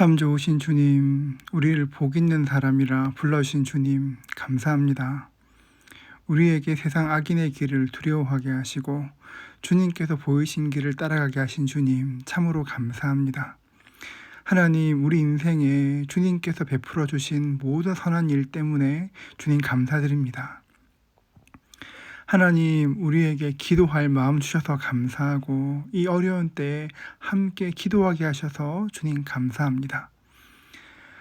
참 좋으신 주님, 우리를 복 있는 사람이라 불러주신 주님, 감사합니다. 우리에게 세상 악인의 길을 두려워하게 하시고 주님께서 보이신 길을 따라가게 하신 주님, 참으로 감사합니다. 하나님, 우리 인생에 주님께서 베풀어 주신 모든 선한 일 때문에 주님 감사드립니다. 하나님, 우리에게 기도할 마음 주셔서 감사하고 이 어려운 때에 함께 기도하게 하셔서 주님 감사합니다.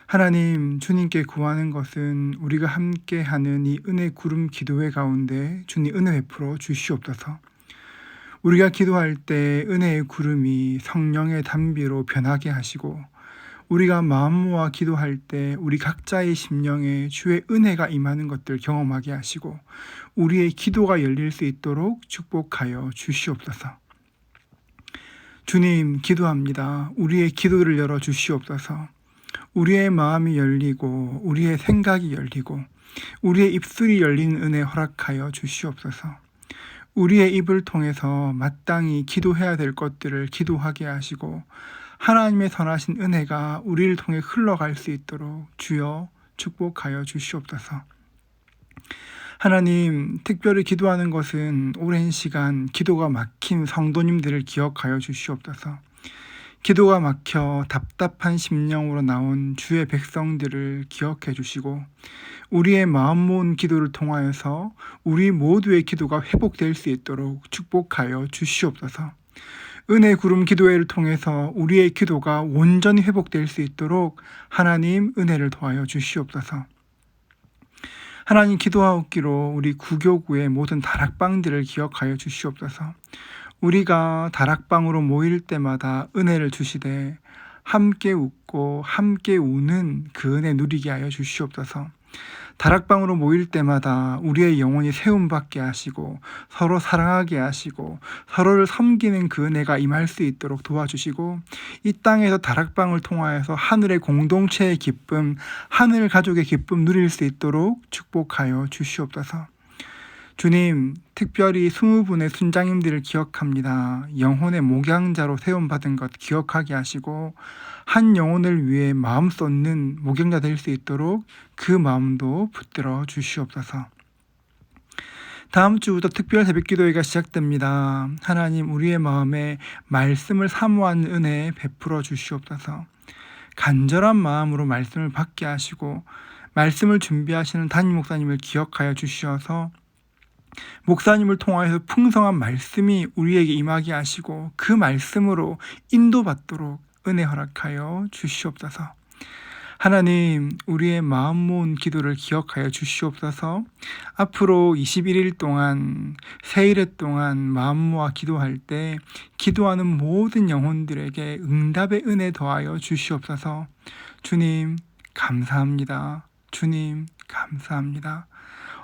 하나님, 주님께 구하는 것은 우리가 함께 하는 이 은혜 구름 기도회 가운데 주님 은혜 베풀어 주시옵소서. 우리가 기도할 때 은혜의 구름이 성령의 담비로 변하게 하시고 우리가 마음 모아 기도할 때 우리 각자의 심령에 주의 은혜가 임하는 것들 경험하게 하시고 우리의 기도가 열릴 수 있도록 축복하여 주시옵소서. 주님, 기도합니다. 우리의 기도를 열어 주시옵소서. 우리의 마음이 열리고 우리의 생각이 열리고 우리의 입술이 열리는 은혜 허락하여 주시옵소서. 우리의 입을 통해서 마땅히 기도해야 될 것들을 기도하게 하시고 하나님의 선하신 은혜가 우리를 통해 흘러갈 수 있도록 주여 축복하여 주시옵소서. 하나님, 특별히 기도하는 것은 오랜 시간 기도가 막힌 성도님들을 기억하여 주시옵소서. 기도가 막혀 답답한 심령으로 나온 주의 백성들을 기억해 주시고 우리의 마음 모은 기도를 통하여서 우리 모두의 기도가 회복될 수 있도록 축복하여 주시옵소서. 은혜 구름 기도회를 통해서 우리의 기도가 온전히 회복될 수 있도록 하나님 은혜를 도하여 주시옵소서. 하나님 기도하옵기로 우리 구교구의 모든 다락방들을 기억하여 주시옵소서. 우리가 다락방으로 모일 때마다 은혜를 주시되 함께 웃고 함께 우는 그 은혜 누리게 하여 주시옵소서. 다락방으로 모일 때마다 우리의 영혼이 세움받게 하시고 서로 사랑하게 하시고 서로를 섬기는 그 은혜가 임할 수 있도록 도와주시고 이 땅에서 다락방을 통하여서 하늘의 공동체의 기쁨, 하늘 가족의 기쁨 누릴 수 있도록 축복하여 주시옵소서. 주님, 특별히 스무 분의 순장님들을 기억합니다. 영혼의 목양자로 세움받은 것 기억하게 하시고 한 영혼을 위해 마음 쏟는 목양자 될 수 있도록 그 마음도 붙들어 주시옵소서. 다음 주부터 특별 새벽 기도회가 시작됩니다. 하나님, 우리의 마음에 말씀을 사모하는 은혜 베풀어 주시옵소서. 간절한 마음으로 말씀을 받게 하시고 말씀을 준비하시는 담임 목사님을 기억하여 주시어서 목사님을 통하여서 풍성한 말씀이 우리에게 임하게 하시고 그 말씀으로 인도받도록 은혜 허락하여 주시옵소서. 하나님, 우리의 마음 모은 기도를 기억하여 주시옵소서. 앞으로 21일 동안, 세일회 동안 마음 모아 기도할 때 기도하는 모든 영혼들에게 응답의 은혜 더하여 주시옵소서. 주님, 감사합니다. 주님, 감사합니다.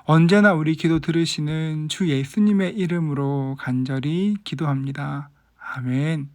언제나 우리 기도 들으시는 주 예수님의 이름으로 간절히 기도합니다. 아멘.